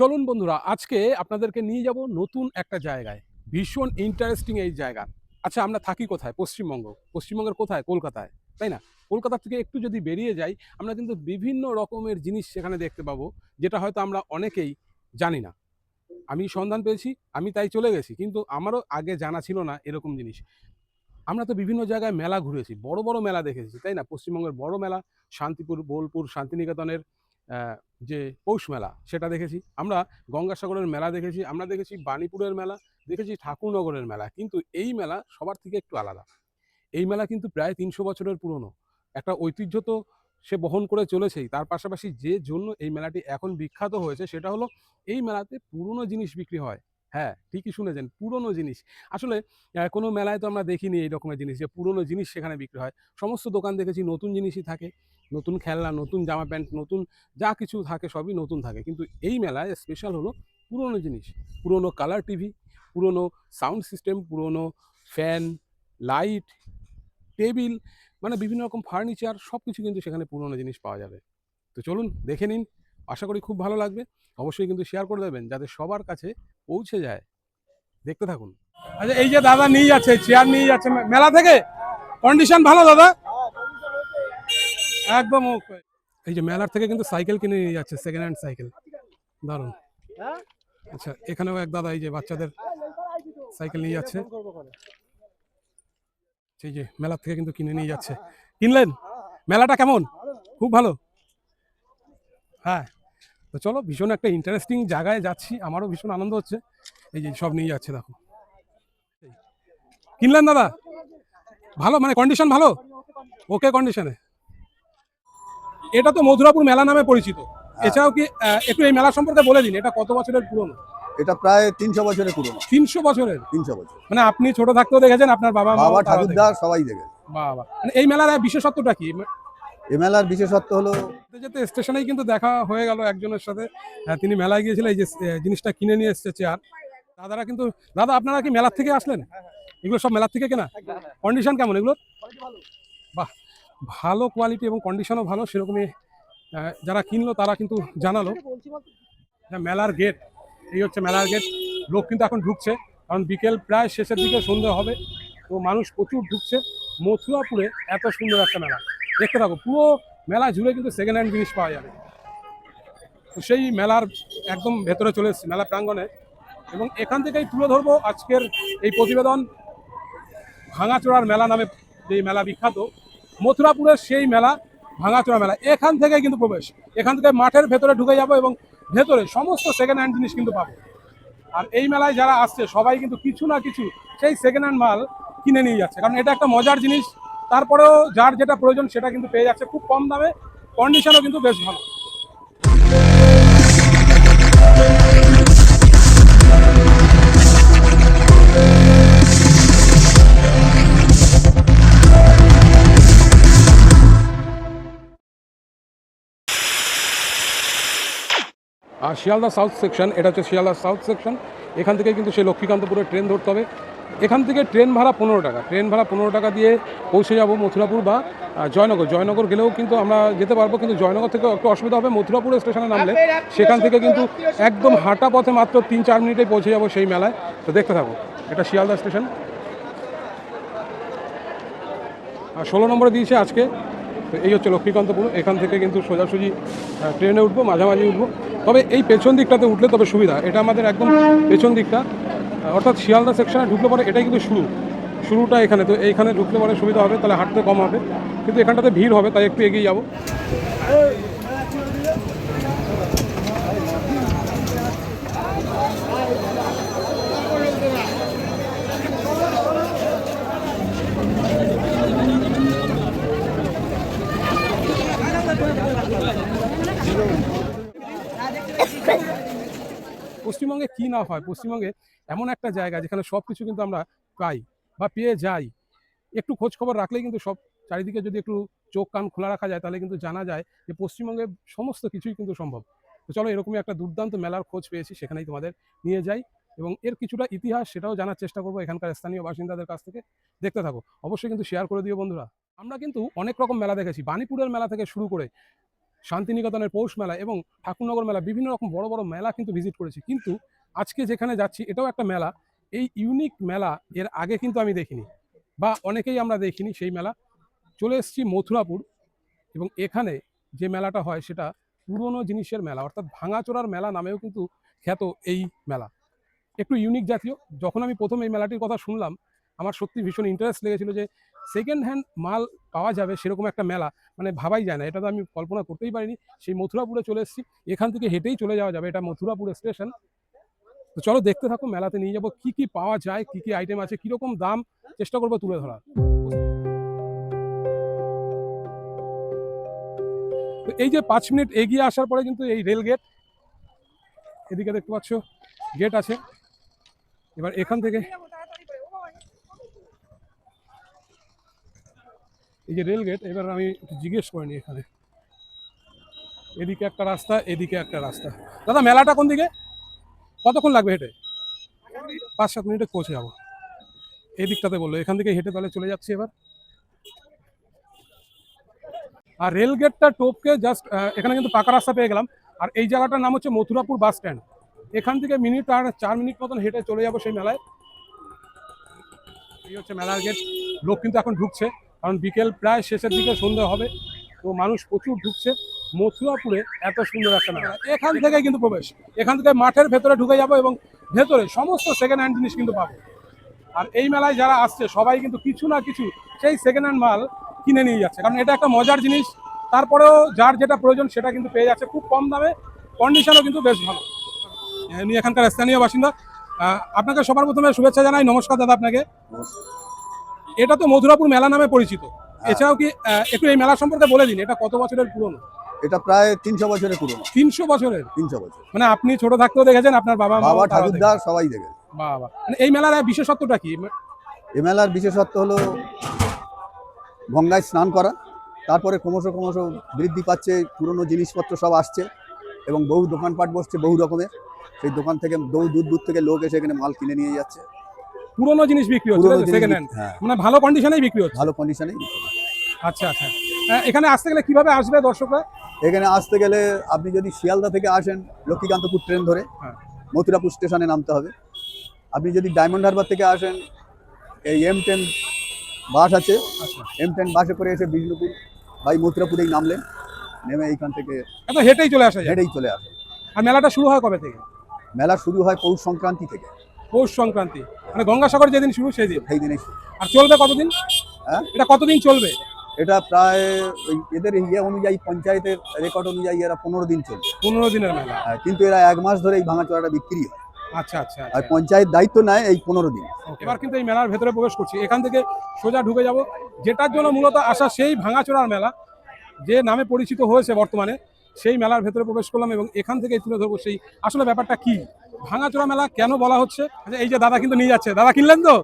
চলুন বন্ধুরা, আজকে আপনাদেরকে নিয়ে যাব নতুন একটা জায়গায়। ভীষণ ইন্টারেস্টিং এই জায়গা। আচ্ছা আমরা থাকি কোথায়? পশ্চিমবঙ্গ। পশ্চিমবঙ্গের কোথায়? কলকাতায়, তাই না? কলকাতা থেকে একটু যদি বেরিয়ে যাই, আমরা কিন্তু বিভিন্ন রকমের জিনিস সেখানে দেখতে পাবো, যেটা হয়তো আমরা অনেকেই জানি না। আমি সন্ধান পেয়েছি, আমি তাই চলে গেছি, কিন্তু আমারও আগে জানা ছিল না এরকম জিনিস। আমরা তো বিভিন্ন জায়গায় মেলা ঘুরেছি, বড় বড় মেলা দেখেছি, তাই না? পশ্চিমবঙ্গের বড় মেলা, শান্তিপুর, বোলপুর, শান্তিনিকেতনের যে পৌষ মেলা, সেটা দেখেছি। আমরা গঙ্গাসাগরের মেলা দেখেছি, আমরা দেখেছি বাণীপুরের মেলা, দেখেছি ঠাকুরনগরের মেলা, কিন্তু এই মেলা সবার থেকে একটু আলাদা। এই মেলা কিন্তু প্রায় তিনশো বছরের পুরনো। একটা ঐতিহ্য তো সে বহন করে চলেছেই, তার পাশাপাশি যে জন্য এই মেলাটি এখন বিখ্যাত হয়েছে, সেটা হলো এই মেলাতে পুরনো জিনিস বিক্রি হয়। হ্যাঁ ঠিকই শুনেছেন, পুরনো জিনিস। আসলে কোনো মেলায় তো আমরা দেখিনি এই রকমের জিনিস, যে পুরনো জিনিস সেখানে বিক্রি হয়। সমস্ত দোকান দেখেছি, নতুন জিনিসই থাকে। নতুন খেলনা, নতুন জামা প্যান্ট, নতুন যা কিছু থাকে সবই নতুন থাকে। কিন্তু এই মেলায় স্পেশাল হলো পুরনো জিনিস। পুরনো কালার টিভি পুরনো সাউন্ড সিস্টেম পুরনো ফ্যান লাইট টেবিল মানে বিভিন্ন রকম ফার্নিচার সব কিছু কিন্তু সেখানে পুরনো জিনিস পাওয়া যাবে। তো চলুন দেখে নিন, আশা করি খুব ভালো লাগবে। অবশ্যই কিন্তু শেয়ার করে দেবেন যাতে সবার কাছে পৌঁছে যায়। দেখতে থাকুন। আচ্ছা এই যে দাদা নিয়ে যাচ্ছে চেয়ার নিয়ে যাচ্ছে মেলা থেকে? কন্ডিশন ভালো দাদা? একদম এই যে মেলার থেকে কিন্তু সাইকেল কিনে নিয়ে যাচ্ছে সেকেন্ড হ্যান্ড সাইকেল। দারুণ। আচ্ছা এখানেও এক দাদা এই যে বাচ্চাদের সাইকেল নিয়ে যাচ্ছে। সেই যে মেলার থেকে কিন্তু কিনে নিয়ে যাচ্ছে। কিনলেন? মেলাটা কেমন? খুব ভালো? হ্যাঁ। তো চলো ভীষণ একটা ইন্টারেস্টিং জায়গায় যাচ্ছি। আমারও ভীষণ আনন্দ হচ্ছে। এই যে সব নিয়ে যাচ্ছে দেখো। কিনলেন দাদা? ভালো? মানে কন্ডিশন ভালো? ওকে কন্ডিশনে এটা তো মধুরাপুর মেলা নামে পরিচিত। এছাড়াও কি একটু এই মেলা সম্পর্কে বলে দিন এটা কত বছরের পুরনো? এটা প্রায় তিনশো বছরের পুরনো। তিনশো বছরের? তিনশো বছর। মানে আপনি ছোট থাকতেও দেখেছেন আপনার বাবা বাবা ঠাকুরদা সবাই দেখে বাবা মানে এই মেলার বিশেষত্বটা কি? এ মেলার বিশেষত্ব হলো যেতে স্টেশনেই কিন্তু দেখা হয়ে গেল একজনের সাথে। আহ, তিনি মেলায় গিয়েছিলেন এই যে জিনিসটা কিনে নিয়ে এসছে চেয়ার। দাদারা কিন্তু দাদা আপনারা কি মেলার থেকে আসলেন? এগুলো সব মেলার থেকে কেনা? কন্ডিশন কেমন এগুলো বাহ ভালো কোয়ালিটি এবং কন্ডিশনও ভালো, সেরকমই যারা কিনলো তারা কিন্তু জানালো। যে মেলার গেট এই হচ্ছে মেলার গেট লোক কিন্তু এখন ঢুকছে, কারণ বিকেল প্রায় শেষের দিকে সন্ধে হবে, তো মানুষ প্রচুর ঢুকছে। মথুরাপুরে এত সুন্দর একটা মেলা। দেখতে থাকো, পুরো মেলা জুড়ে কিন্তু সেকেন্ড হ্যান্ড জিনিস পাওয়া যাবে। তো সেই মেলার একদম ভেতরে চলে এসেছি, মেলা প্রাঙ্গণে। এবং এখান থেকেই তুলে ধরবো আজকের এই প্রতিবেদন। ভাঙাচোড়ার মেলা নামে যেই মেলা বিখ্যাত মথুরাপুরের সেই মেলা, ভাঙাচোরা মেলা। এখান থেকে কিন্তু প্রবেশ। এখান থেকে মাঠের ভেতরে ঢুকে যাব এবং ভেতরে সমস্ত সেকেন্ড হ্যান্ড জিনিস কিন্তু পাবো। আর এই মেলায় যারা আসছে, সবাই কিন্তু কিছু না কিছু সেই সেকেন্ড হ্যান্ড মাল কিনে নিয়ে যাচ্ছে। কারণ এটা একটা মজার জিনিস। তারপরেও যার যেটা প্রয়োজন সেটা কিন্তু পেয়ে যাচ্ছে। খুব কম দামে কন্ডিশনও কিন্তু বেশ ভালো। আর শিয়ালদা সাউথ সেকশন এটা হচ্ছে শিয়ালদা সাউথ সেকশন। এখান থেকে কিন্তু সেই লক্ষ্মীকান্তপুরের ট্রেন ধরতে হবে। এখান থেকে ট্রেন ভাড়া পনেরো টাকা। ট্রেন ভাড়া পনেরো টাকা দিয়ে পৌঁছে যাব মথুরাপুর বা জয়নগর। জয়নগর গেলেও কিন্তু আমরা যেতে পারব কিন্তু জয়নগর থেকে একটু অসুবিধা হবে। মথুরাপুর স্টেশনে নামলে সেখান থেকে কিন্তু একদম হাঁটা পথে মাত্র তিন চার মিনিটে পৌঁছে যাব সেই মেলায়। তো দেখতে থাকো এটা শিয়ালদা স্টেশন। আর ষোলো নম্বরে দিয়েছে আজকে তো এই হচ্ছে লক্ষ্মীকান্তপুর। এখান থেকে কিন্তু সোজাসুজি ট্রেনে উঠবো মাঝামাঝি উঠবো। তবে এই পেছন দিকটাতে উঠলে তবে সুবিধা। এটা আমাদের একদম পেছন দিকটা। অর্থাৎ শিয়ালদা সেকশনে ঢুকলে পরে এটাই কিন্তু শুরু। শুরুটা এখানে। তো এইখানে ঢুকলে পরে সুবিধা হবে, তাহলে হাঁটতে কম হবে। কিন্তু এখানটাতে ভিড় হবে, তাই একটু এগিয়ে যাব। পশ্চিমবঙ্গে কি না হয়? পশ্চিমবঙ্গে এমন একটা জায়গা যেখানে সব কিছু কিন্তু আমরা পাই বা পেয়ে যাই। একটু খোঁজ খবর রাখলেই কিন্তু সব চারিদিকে যদি একটু চোখ কান খোলা রাখা যায় তাহলে কিন্তু জানা যায় যে পশ্চিমবঙ্গে সমস্ত কিছুই কিন্তু সম্ভব। তো চলো এরকমই একটা দুর্দান্ত মেলার খোঁজ পেয়েছি, সেখানেই তোমাদের নিয়ে যাই এবং এর কিছুটা ইতিহাস সেটাও জানার চেষ্টা করব এখানকার স্থানীয় বাসিন্দাদের কাছ থেকে। দেখতে থাকো, অবশ্যই কিন্তু শেয়ার করে দিও বন্ধুরা। আমরা কিন্তু অনেক রকম মেলা দেখেছি। বাণীপুরের মেলা থেকে শুরু করে শান্তিনিকেতনের পৌষ মেলা এবং ঠাকুরনগর মেলা, বিভিন্ন রকম বড় বড় মেলা কিন্তু ভিজিট করেছি। কিন্তু আজকে যেখানে যাচ্ছি, এটাও একটা মেলা। এই ইউনিক মেলা, এর আগে কিন্তু আমি দেখিনি বা অনেকেই আমরা দেখিনি সেই মেলা। চলে এসেছি মথুরাপুর এবং এখানে যে মেলাটা হয়, সেটা পুরনো জিনিসের মেলা, অর্থাৎ ভাঙাচোরার মেলা নামেও কিন্তু খ্যাত এই মেলা। একটু ইউনিক জাতীয়, যখন আমি প্রথম এই মেলাটির কথা শুনলাম, আমার সত্যি ভীষণ ইন্টারেস্ট লেগেছিল যে সেকেন্ড হ্যান্ড মাল পাওয়া যাবে সেরকম একটা মেলা। মানে ভাবাই যায় না, এটা তো আমি কল্পনা করতেই পারিনি। সেই মথুরাপুরে চলে এসেছি, এখান থেকে হেঁটেই চলে যাওয়া যাবে, এটা মথুরাপুর স্টেশন তো চলো দেখতে থাকো, মেলাতে নিয়ে যাব, কি কি পাওয়া যায়, কি কি আইটেম আছে, কীরকম দাম, চেষ্টা করব তুলে ধরার। তো এই যে পাঁচ মিনিট এগিয়ে আসার পরে কিন্তু এই রেল গেট এদিকে দেখতে পাচ্ছ গেট আছে। এবার এখান থেকে এই যে রেল গেট এবার আমি জিজ্ঞেস করে নিই এখানে। এদিকে একটা রাস্তা, এদিকে একটা রাস্তা। দাদা, মেলাটা কোন দিকে? কতক্ষণ লাগবে হেঁটে? পাঁচ সাত মিনিটে পৌঁছে যাব। এদিকটাতে বলল, এখান থেকে হেঁটে তাহলে চলে যাচ্ছি এবার। আর রেল গেটটা টোপকে জাস্ট এখানে কিন্তু পাকা রাস্তা পেয়ে গেলাম। আর এই জায়গাটার নাম হচ্ছে মথুরাপুর বাস স্ট্যান্ড। এখান থেকে মিনিট আর চার মিনিট মতন হেঁটে চলে যাব সেই মেলায়। এই হচ্ছে মেলার গেট লোক কিন্তু এখন ঢুকছে। কারণ বিকেল প্রায় শেষের দিকে সন্ধে হবে, তো মানুষ প্রচুর ঢুকছে। মথুরাপুরে এত সুন্দর একটা মেলা এখান থেকে কিন্তু প্রবেশ। এখান থেকে মাঠের ভেতরে ঢুকে যাব এবং ভেতরে সমস্ত সেকেন্ড হ্যান্ড জিনিস কিন্তু পাবো। আর এই মেলায় যারা আসছে, সবাই কিন্তু কিছু না কিছু সেই সেকেন্ড হ্যান্ড মাল কিনে নিয়ে যাচ্ছে। কারণ এটা একটা মজার জিনিস। তারপরেও যার যেটা প্রয়োজন সেটা কিন্তু পেয়ে যাচ্ছে খুব কম দামে। কন্ডিশনও কিন্তু বেশ ভালো। এখানকার স্থানীয় বাসিন্দা আপনাকে সবার প্রথমে শুভেচ্ছা জানাই। নমস্কার দাদা আপনাকে। এটা তো মধুরাপুর মেলা নামে পরিচিত। এছাড়াও কি একটু এই মেলা সম্পর্কে বলে দিন এটা কত বছরের পুরনো? এটা প্রায় তিনশো বছরের পুরনো। তিনশো বছরের? তিনশো বছর। মানে আপনি ছোট থাকতেও দেখেছেন আপনার বাবা বাবা ঠাকুরদা সবাই দেখেছে। বাবা। মানে এই মেলার বিশেষত্বটা কি? এ মেলার বিশেষত্ব হলো গঙ্গায় স্নান করা তারপরে ক্রমশ ক্রমশ বৃদ্ধি পাচ্ছে পুরনো জিনিসপত্র সব আসছে এবং বহু দোকানপাট বসছে বহু রকমের। সেই দোকান থেকে বহু দূর দূর থেকে লোক এসে এখানে মাল কিনে নিয়ে যাচ্ছে। পুরনো জিনিস বিক্রি হচ্ছে পুরনো জিনিস সেকেন্ড হ্যান্ড হ্যাঁ। মানে ভালো কন্ডিশনেই বিক্রি হচ্ছে। ভালো কন্ডিশনেই আচ্ছা আচ্ছা। আহ, এখানে আসতে গেলে কীভাবে আসবে দর্শকরা? এখানে আসতে গেলে আপনি যদি শিয়ালদা থেকে আসেন লক্ষ্মীকান্তপুর ট্রেন ধরে হ্যাঁ। মথুরাপুর স্টেশনে নামতে হবে। আপনি যদি ডায়মন্ড হারবার থেকে আসেন এই এম টেন বাস আছে। আচ্ছা। এম টেন বাসে করে এসে বিষ্ণুপুর বাই মথুরাপুরেই নামলেন নেমে এইখান থেকে এত হেঁটেই চলে আসা যায়। হেঁটেই চলে আসে। আর মেলাটা শুরু হয় কবে থেকে? মেলা শুরু হয় পৌষ সংক্রান্তি থেকে। পৌষ সংক্রান্তি। মানে গঙ্গাসাগর যেদিন শুরু সেই দিন সেই দিনে আর চলবে কতদিন? হ্যাঁ? এটা কতদিন চলবে? এটা প্রায় ওই এদের ইয়ে অনুযায়ী পঞ্চায়েতের রেকর্ড অনুযায়ী এরা পনেরো দিন চলবে। পনেরো দিনের মেলা। হ্যাঁ, কিন্তু এরা এক মাস ধরে এই ভাঙাচোরাটা বিক্রি হয়। আচ্ছা আচ্ছা আর আচ্ছা। পঞ্চায়েত দায়িত্ব নেয় এই পনেরো দিন। এবার কিন্তু এই মেলার ভেতরে প্রবেশ করছি। এখান থেকে সোজা ঢুকে যাব। যেটার জন্য মূলত আসা সেই ভাঙাচোরার মেলা যে নামে পরিচিত হয়েছে বর্তমানে সেই মেলার ভেতরে প্রবেশ করলাম এবং এখান থেকে তুলে ধরবো সেই। আসলে ব্যাপারটা কি? ভাঙাচোরা মেলা কেন বলা হচ্ছে? আচ্ছা, এই যে দাদা কিন্তু নিয়ে যাচ্ছে। দাদা কিনলেন তো?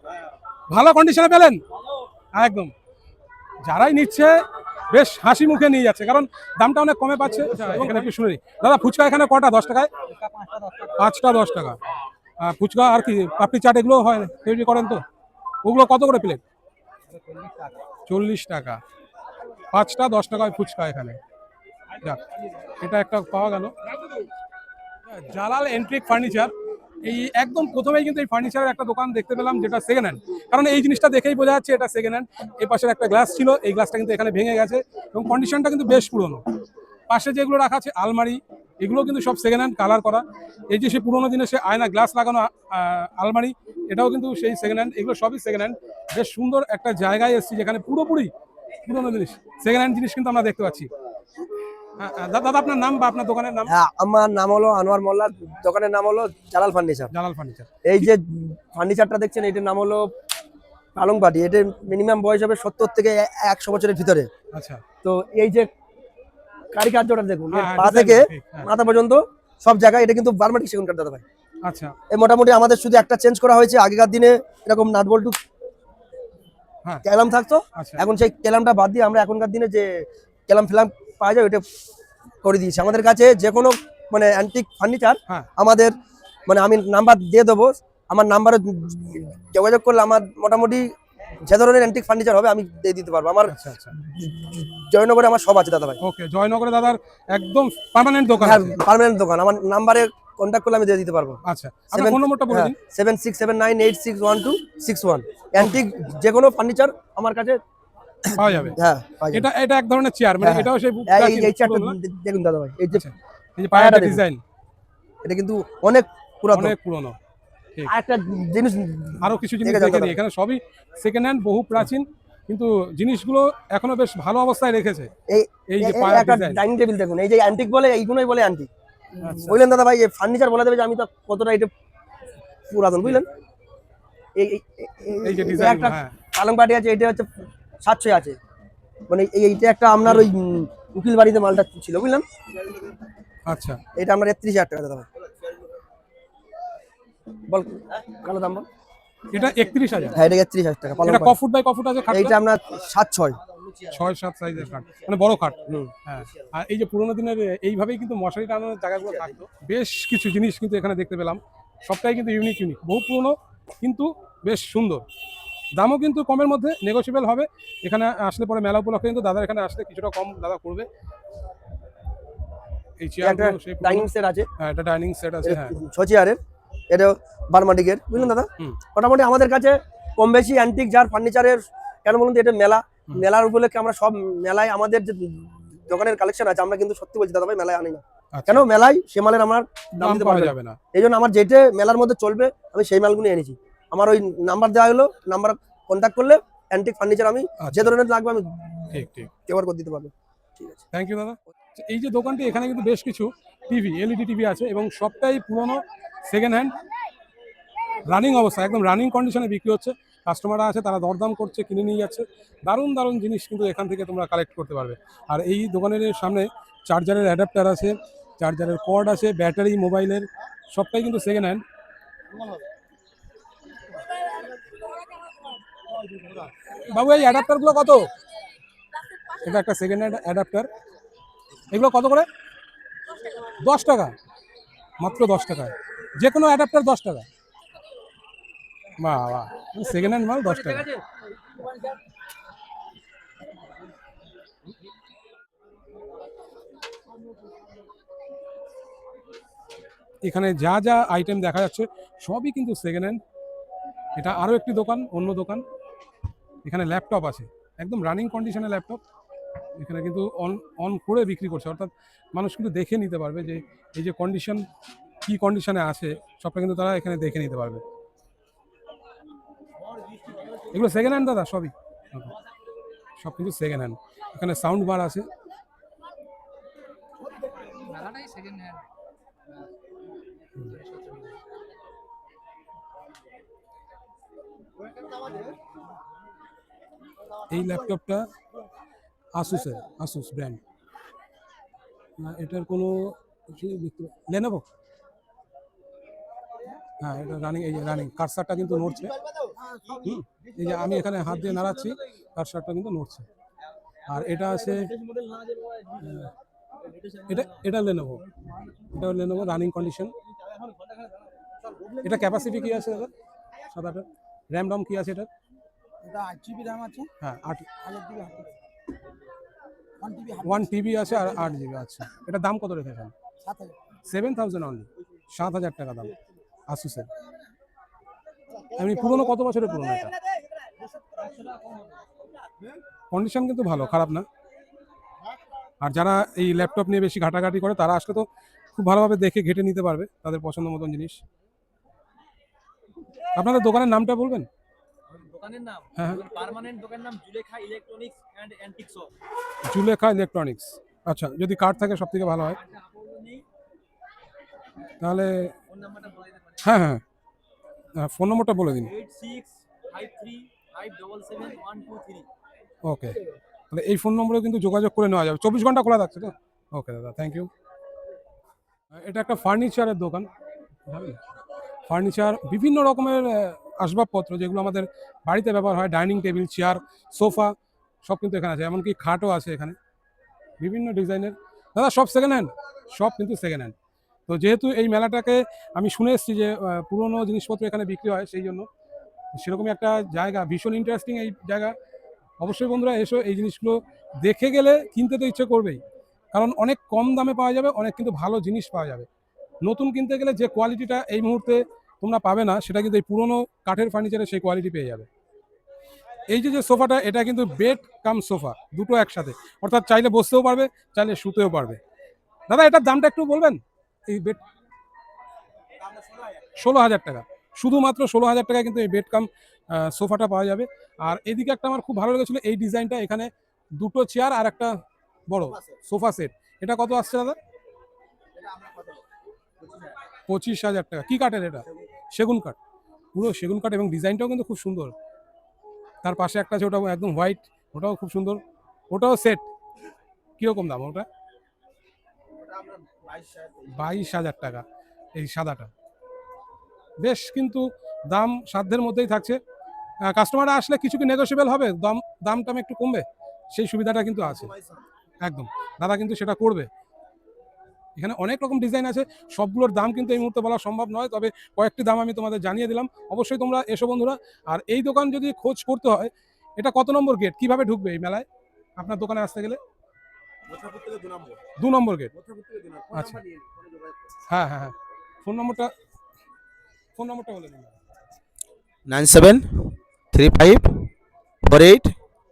ভালো কন্ডিশনে পেলেন? একদম। যারাই নিচ্ছে বেশ হাসি মুখে নিয়ে যাচ্ছে কারণ দামটা অনেক কমে পাচ্ছে। এখানে একটু শুনে দাদা ফুচকা এখানে কটা? দশ টাকায়? পাঁচটা দশ টাকা। আর ফুচকা আর কি পাপড়ি চাট এগুলো হয় তৈরি করেন তো? ওগুলো কত করে প্লেট চল্লিশ টাকা। পাঁচটা দশ টাকায় ফুচকা এখানে। যাক এটা একটা পাওয়া গেল। জালাল এন্ট্রিক ফার্নিচার এই একদম প্রথমেই কিন্তু এই ফার্নিচারের একটা দোকান দেখতে পেলাম যেটা সেকেন্ড হ্যান্ড কারণ এই জিনিসটা দেখেই বোঝা যাচ্ছে এটা সেকেন্ড হ্যান্ড এই পাশের একটা গ্লাস ছিল, এই গ্লাসটা কিন্তু এখানে ভেঙে গেছে এবং কন্ডিশনটা কিন্তু বেশ পুরনো। পাশে যেগুলো রাখা আছে, আলমারি, এগুলো কিন্তু সব সেকেন্ড হ্যান্ড কালার করা। এই যে সে পুরোনো দিনে সে আয়না গ্লাস লাগানো আলমারি, এটাও কিন্তু সেই সেকেন্ড হ্যান্ড এগুলো সবই সেকেন্ড হ্যান্ড বেশ সুন্দর একটা জায়গায় এসেছি যেখানে পুরোপুরি পুরোনো জিনিস সেকেন্ড হ্যান্ড জিনিস কিন্তু আমরা দেখতে পাচ্ছি। দাদা আপনার নাম বা আপনার দোকানের নাম? হ্যাঁ আমার নাম হলো আনোয়ার মোল্লা। দোকানের নাম হলো জালাল ফার্নিচার। জালাল ফার্নিচার। এই যে ফার্নিচারটা দেখছেন এটার নাম হলো পালং পাটি এটার মিনিমাম বয়স হবে সত্তর থেকে একশো বছরের ভিতরে। আচ্ছা। তো এই যে কারিকার্যটা দেখুন হ্যাঁ, পা থেকে হ্যাঁ, মাথা পর্যন্ত সব জায়গায় এটা কিন্তু বার্মাটিক সেগুন কাঠ দাদা ভাই আচ্ছা। এই মোটামুটি আমাদের শুধু একটা চেঞ্জ করা হয়েছে। আগেকার দিনে এরকম নাট বল্টু হ্যাঁ। ক্যালাম থাকতো। আচ্ছা। এখন সেই ক্যালামটা বাদ দিয়ে আমরা এখনকার দিনে যে ক্যালাম ফিলাম পাওয়া যায় ওইটা করে দিয়েছি। আমাদের কাছে যে কোনো মানে অ্যান্টিক ফার্নিচার হ্যাঁ। আমাদের মানে আমি নাম্বার দিয়ে দেবো। আমার নাম্বারে যোগাযোগ করলে আমার মোটামুটি যে ধরনের অ্যান্টিক ফার্নিচার হবে আমি দিয়ে দিতে পারব। আমার আচ্ছা আচ্ছা। জয়নগরে আমার সব আছে দাদা ভাই। ওকে জয়নগরে দাদার একদম পার্মানেন্ট দোকান হ্যাঁ পার্মানেন্ট দোকান। আমার নাম্বারে কন্ট্যাক্ট করলে আমি দিয়ে দিতে পারব। আচ্ছা আপনার ফোন নম্বরটা বলে দিন। Seven six seven nine eight six one two six one antique যে কোনো ফার্নিচার আমার কাছে পাওয়া যাবে। হ্যাঁ এটা এটা এক ধরনের চেয়ার মানে হ্যাঁ, এটাও সেই এই- এই চেয়ারটা দেখুন দাদা ভাই এই যে আচ্ছা। এই যে পায়াটা ডিজাইন এটা কিন্তু অনেক পুরাতন। অনেক পুরনো। একটা জিনিস আরও কিছু জিনিস দেখে। নিই এখানে সবই সেকেন্ড হ্যান্ড বহু প্রাচীন কিন্তু জিনিসগুলো এখনও বেশ ভালো অবস্থায় রেখেছে। এই এই যে একটা ডাইনিং টেবিল দেখুন এই যে অ্যান্টিক বলে এইগুলোই বলে অ্যান্টিক আচ্ছা। বুঝলেন দাদা ভাই ফার্নিচার বলে দেবে যে আমি তো কতটা এটা পুরাতন বুঝলেন? এই এই- যে ডিজাইন একটা হ্যাঁ। পালং পাটি আছে এটা হচ্ছে সাতশো আছে। মানে এই এইটা একটা আপনার ওই উকিল বাড়িতে মালটা ছিল বুঝলেন? আচ্ছা। এটা আপনার একত্রিশ হাজার টাকা দাদা বল কালো দাম বল। এটা একত্রিশ হাজার। হ্যাঁ এটা একত্রিশ হাজার টাকা এটা। কফুট বাই কফুট আছে খাট এইটা আপনার সাত ছয় ছয় সাত সাইজের খাট। মানে বড় খাট। হ্যাঁ। আর এই যে পুরোনো দিনের এইভাবেই কিন্তু মশারি টানানোর জায়গাগুলো থাকতো। বেশ কিছু জিনিস কিন্তু এখানে দেখতে পেলাম। সবটাই কিন্তু ইউনিক ইউনিক বহু পুরনো কিন্তু বেশ সুন্দর। দামও কিন্তু কমের মধ্যে নেগোসিয়েবল হবে। এখানে আসলে পরে মেলা উপলক্ষে কিন্তু দাদা এখানে আসলে কিছুটা কম দাদা করবে। এই চেয়ারগুলো সেই ডাইনিং সেট আছে। হ্যাঁ এটা ডাইনিং সেট আছে হ্যাঁ। ছ চেয়ারের এটা বার্মাটিকের বুঝলেন দাদা? মোটামুটি আমাদের কাছে কম বেশি অ্যান্টিক যার ফার্নিচারের কেন বলুন তো এটা মেলা। মেলার উপলক্ষে আমরা সব মেলায় আমাদের যে দোকানের কালেকশন আছে আমরা কিন্তু সত্যি বলছি দাদা ভাই মেলায় আনি না। আচ্ছা। কেন? মেলায় সে মালের আমার দাম দাম দিতে পাওয়া যাবে না। এই জন্য আমার যেটা মেলার মধ্যে চলবে আমি সেই মালগুলো এনেছি। আমার ওই নাম্বার দেওয়া হলো নাম্বার কন্ট্যাক্ট করলে অ্যান্টিক ফার্নিচার আমি যে আচ্ছা ধরনের লাগবে আমি ঠিক ঠিক। কভার করে দিতে পারব। ঠিক আছে। থ্যাংক ইউ দাদা। আচ্ছা, এই যে দোকানটি এখানে কিন্তু বেশ কিছু টিভি এলইডি টিভি আছে এবং সবটাই পুরনো সেকেন্ড হ্যান্ড রানিং অবস্থা একদম রানিং কন্ডিশনে বিক্রি হচ্ছে। কাস্টমাররা আছে তারা দরদাম করছে কিনে নিয়ে যাচ্ছে। দারুণ দারুণ জিনিস কিন্তু এখান থেকে তোমরা কালেক্ট করতে পারবে। আর এই দোকানের সামনে চার্জারের অ্যাডাপ্টার আছে চার্জারের কর্ড আছে ব্যাটারি মোবাইলের সবটাই কিন্তু সেকেন্ড হ্যান্ড বাবু, এই অ্যাডাপ্টারগুলো কত? এটা একটা সেকেন্ড হ্যান্ড অ্যাডাপ্টার এগুলো কত করে? দশ টাকা। মাত্র দশ টাকায় যে কোনো অ্যাডাপ্টার দশ টাকা। বাহ বাহ। সেকেন্ড হ্যান্ড মাল দশ টাকা। এখানে যা যা আইটেম দেখা যাচ্ছে, সবই কিন্তু সেকেন্ড হ্যান্ড এটা আরও একটি দোকান, অন্য দোকান। এখানে ল্যাপটপ আছে। একদম রানিং কন্ডিশনের ল্যাপটপ এখানে কিন্তু অন অন করে বিক্রি করছে। অর্থাৎ মানুষ কিন্তু দেখে নিতে পারবে যে এই যে কন্ডিশন কি কন্ডিশনে আছে, সবটা কিন্তু তারা এখানে দেখে নিতে পারবে। এগুলো সেকেন্ড হ্যান্ড দাদা, সবই। সব কিন্তু সেকেন্ড হ্যান্ড এখানে সাউন্ড বার আছে। এই ল্যাপটপটা আসুসের আসুস ব্র্যান্ড এটার কোনো লেনেবো হ্যাঁ এটা রানিং এই যে রানিং কারসারটা কিন্তু নড়ছে। হুম, এই যে আমি এখানে হাত দিয়ে নাড়াচ্ছি কারসারটা কিন্তু নড়ছে। আর এটা আছে এটা এটা লেনোভো এটা লেনোভো রানিং কন্ডিশন এটা ক্যাপাসিটি কি আছে দাদা? সাদাটা র্যাম রম কি আছে এটা এটা আট জিবি র্যাম আছে। হ্যাঁ আট ওয়ান টিবি ওয়ান টিবি আছে আর আট জিবি আছে। এটা দাম কত রেখেছেন? সাত হাজার। সেভেন থাউজেন্ড অনলি সাত হাজার টাকা দাম। আসুসের এমনি পুরনো কত বছরের পুরনো এটা? কন্ডিশন কিন্তু ভালো খারাপ না। আর যারা এই ল্যাপটপ নিয়ে বেশি ঘাটাঘাটি করে তারা আসলে তো খুব ভালোভাবে দেখে ঘেটে নিতে পারবে তাদের পছন্দ মতন জিনিস। আপনাদের দোকানের নামটা বলবেন? দোকানের নাম? হ্যাঁ হ্যাঁ। পার্মানেন্ট দোকানের নাম Zulekha electronics and antique shop. Zulekha electronics. আচ্ছা যদি কার্ড থাকে সব থেকে ভালো হয়। তাহলে হ্যাঁ হ্যাঁ। হ্যাঁ ফোন নম্বরটা বলে দিন। ওকে। তাহলে এই ফোন নম্বরে কিন্তু যোগাযোগ করে নেওয়া যাবে। চব্বিশ ঘণ্টা খোলা থাকছে তো? ওকে দাদা থ্যাংক ইউ এটা একটা ফার্নিচারের দোকান। ফার্নিচার বিভিন্ন রকমের আসবাবপত্র যেগুলো আমাদের বাড়িতে ব্যবহার হয়, ডাইনিং টেবিল, চেয়ার, সোফা, সব কিন্তু এখানে আছে, এমনকি খাটও আছে এখানে। বিভিন্ন ডিজাইনের। দাদা, সব সেকেন্ড হ্যান্ড সব কিন্তু সেকেন্ড হ্যান্ড তো যেহেতু এই মেলাটাকে আমি শুনে এসেছি যে পুরনো জিনিসপত্র এখানে বিক্রি হয়, সেই জন্য সেরকমই একটা জায়গা, ভীষণ ইন্টারেস্টিং এই জায়গা। অবশ্যই বন্ধুরা, এসো, এই জিনিসগুলো দেখে গেলে কিনতে তো ইচ্ছে করবেই। কারণ অনেক কম দামে পাওয়া যাবে, অনেক কিন্তু ভালো জিনিস পাওয়া যাবে। নতুন কিনতে গেলে যে কোয়ালিটিটা এই মুহূর্তে তোমরা পাবে না, সেটা কিন্তু এই পুরনো কাঠের ফার্নিচারে সেই কোয়ালিটি পেয়ে যাবে। এই যে যে সোফাটা, এটা কিন্তু বেড কাম সোফা দুটো একসাথে। অর্থাৎ চাইলে বসতেও পারবে, চাইলে শুতেও পারবে। দাদা, এটার দামটা একটু বলবেন? এই বেড ষোলো হাজার টাকা। শুধুমাত্র ষোলো হাজার টাকায় কিন্তু এই বেড কাম সোফাটা পাওয়া যাবে। আর এদিকে একটা আমার খুব ভালো লেগেছিল, এই ডিজাইনটা এখানে দুটো চেয়ার আর একটা বড় সোফা সেট এটা কত আসছে দাদা? পঁচিশ হাজার টাকা। কি কাঠের এটা? সেগুন কাঠ। পুরো সেগুন কাঠ এবং ডিজাইনটাও কিন্তু খুব সুন্দর। তার পাশে একটা আছে, ওটা একদম হোয়াইট ওটাও খুব সুন্দর। ওটাও সেট কীরকম দাম ওটা? বাইশ হাজার টাকা, এই সাদাটা। বেশ, কিন্তু দাম সাধ্যের মধ্যেই থাকছে। কাস্টমাররা আসলে কিছু কি নেগোসিয়েবল হবে? দাম দাম টাম একটু কমবে? সেই সুবিধাটা কিন্তু আছে। একদম। দাদা কিন্তু সেটা করবে। এখানে অনেক রকম ডিজাইন আছে। সবগুলোর দাম কিন্তু এই মুহূর্তে বলা সম্ভব নয় তবে কয়েকটি দাম আমি তোমাদের জানিয়ে দিলাম। অবশ্যই তোমরা এসো বন্ধুরা। আর এই দোকান যদি খোঁজ করতে হয় এটা কত নম্বর গেট কীভাবে ঢুকবে এই মেলায়? আপনার দোকানে আসতে গেলে? দু নম্বর গেট আচ্ছা। হ্যাঁ হ্যাঁ হ্যাঁ। ফোন নম্বরটা ফোন নম্বরটা বলে দিন। Nine seven three five four eight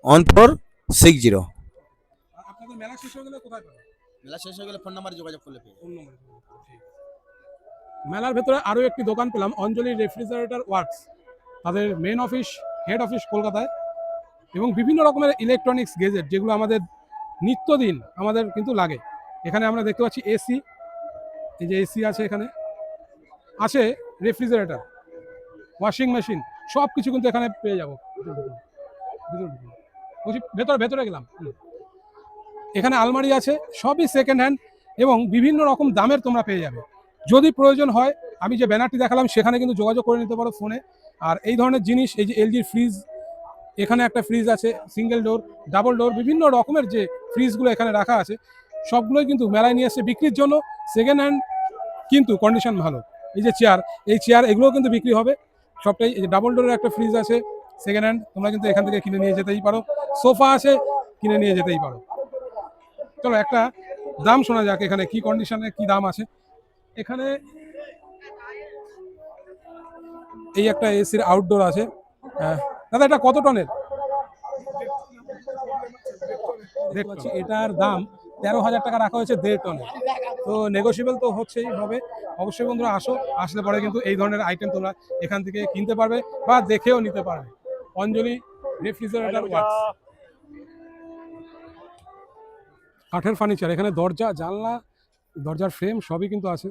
one four six zero. আর আপনাদের মেলা শেষ হয়ে গেলে কোথায় পাবেন? মেলা শেষ হয়ে গেলে ফোন নাম্বারে যোগাযোগ করলে পেয়ে ফোন নম্বর মেলার ভেতরে আরও একটি দোকান পেলাম, অঞ্জলি রেফ্রিজারেটর ওয়ার্কস। তাদের মেন অফিস হেড অফিস কলকাতায়। এবং বিভিন্ন রকমের ইলেকট্রনিক্স গেজেট যেগুলো আমাদের নিত্যদিন আমাদের কিন্তু লাগে। এখানে আমরা দেখতে পাচ্ছি এসি এই যে এসি আছে এখানে। আছে রেফ্রিজারেটর ওয়াশিং মেশিন সব কিছু কিন্তু এখানে পেয়ে যাব। ভিতরে। ভিতরে গেলাম। এখানে আলমারি আছে, সবই সেকেন্ড হ্যান্ড এবং বিভিন্ন রকম দামের তোমরা পেয়ে যাবে। যদি প্রয়োজন হয়, আমি যে ব্যানারটি দেখালাম, সেখানে কিন্তু যোগাযোগ করে নিতে পারো ফোনে আর এই ধরনের জিনিস, এই যে এলজির ফ্রিজ এখানে একটা ফ্রিজ আছে সিঙ্গেল ডোর ডাবল ডোর বিভিন্ন রকমের যে ফ্রিজগুলো এখানে রাখা আছে, সবগুলোই কিন্তু মেলায় নিয়ে এসে বিক্রির জন্য সেকেন্ড হ্যান্ড কিন্তু কন্ডিশন ভালো। এই যে চেয়ার এই চেয়ার এগুলোও কিন্তু বিক্রি হবে। সবটাই, এই যে ডাবল ডোরের একটা ফ্রিজ আছে সেকেন্ড হ্যান্ড তোমরা কিন্তু এখান থেকে কিনে নিয়ে যেতেই পারো। সোফা আছে, কিনে নিয়ে যেতেই পারো। চলো, একটা দাম শোনা যাক এখানে, কি কন্ডিশনে কি দাম আছে। এখানে এই একটা এসির আউটডোর আছে। দাদা, এটা কত টনের দেখতে পাচ্ছি, এটার দাম তেরো হাজার টাকা রাখা হয়েছে দেড় টনের তো নেগোসিয়েবল তো হচ্ছেই, হবে। অবশ্যই বন্ধুরা, আসো, আসলে পরে কিন্তু এই ধরনের আইটেম তোমরা এখান থেকে কিনতে পারবে বা দেখেও নিতে পারবে। অঞ্জলি রেফ্রিজারেটর ওয়ার্কস কাঠের ফার্নিচার এখানে দরজা, জানলা, দরজার ফ্রেম সবই কিন্তু আছে।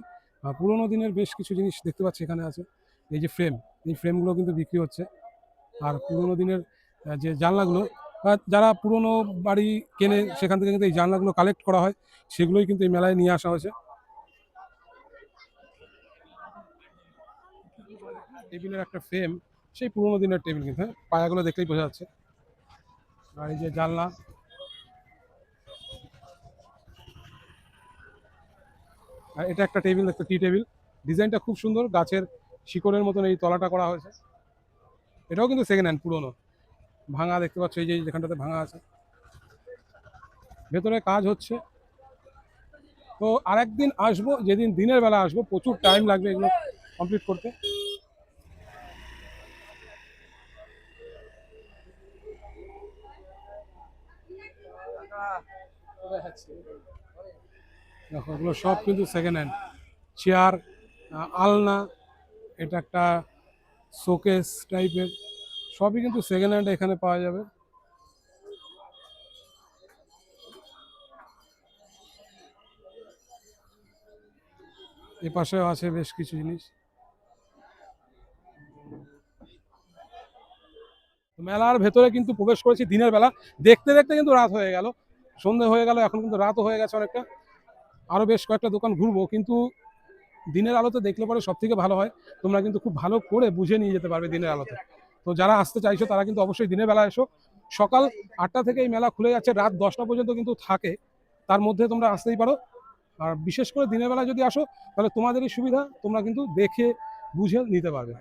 পুরোনো দিনের বেশ কিছু জিনিস দেখতে পাচ্ছি এখানে আছে। এই যে ফ্রেম এই ফ্রেমগুলো কিন্তু বিক্রি হচ্ছে। আর পুরোনো দিনের যে জানলাগুলো যারা পুরোনো বাড়ি কেনে, সেখান থেকে কিন্তু এই জানলাগুলো কালেক্ট করা হয়, সেগুলোই কিন্তু এই মেলায় নিয়ে আসা হয়েছে। টেবিলের একটা ফ্রেম সেই পুরোনো দিনের টেবিল কিন্তু হ্যাঁ? পায়াগুলো দেখলেই বোঝা যাচ্ছে। আর এই যে জানলা এটা একটা টেবিল, একটা টি টেবিল। ডিজাইনটা খুব সুন্দর, গাছের শিকড়ের মতন এই তলাটা করা হয়েছে। এটাও কিন্তু সেকেন্ড হ্যান্ড পুরোনো। ভাঙা দেখতে পাচ্ছ, এই যে যেখানটাতে ভাঙা আছে। ভেতরে কাজ হচ্ছে। তো আরেকদিন আসব, যেদিন দিনের বেলা আসব, প্রচুর টাইম লাগবে এগুলো কমপ্লিট করতে। দেখো, এগুলো সব কিন্তু সেকেন্ড হ্যান্ড চেয়ার আলনা, এটা একটা শোকেস টাইপের সবই কিন্তু সেকেন্ড হ্যান্ড এখানে পাওয়া যাবে। এ পাশেও আছে বেশ কিছু জিনিস। মেলার ভেতরে কিন্তু প্রবেশ করেছি দিনের বেলা। দেখতে দেখতে কিন্তু রাত হয়ে গেল। সন্ধে হয়ে গেল, এখন কিন্তু রাতও হয়ে গেছে অনেকটা। আরও বেশ কয়েকটা দোকান ঘুরবো, কিন্তু দিনের আলোতে দেখলে পরে সব থেকে ভালো হয়, তোমরা কিন্তু খুব ভালো করে বুঝে নিয়ে যেতে পারবে দিনের আলোতে। তো যারা আসতে চাইছো, তারা কিন্তু অবশ্যই দিনের বেলা এসো। সকাল আটটা থেকে এই মেলা খুলে যাচ্ছে, রাত দশটা পর্যন্ত কিন্তু থাকে। তার মধ্যে তোমরা আসতেই পারো। আর বিশেষ করে দিনের বেলা যদি আসো, তাহলে তোমাদেরই সুবিধা, তোমরা কিন্তু দেখে, বুঝে নিতে পারবে।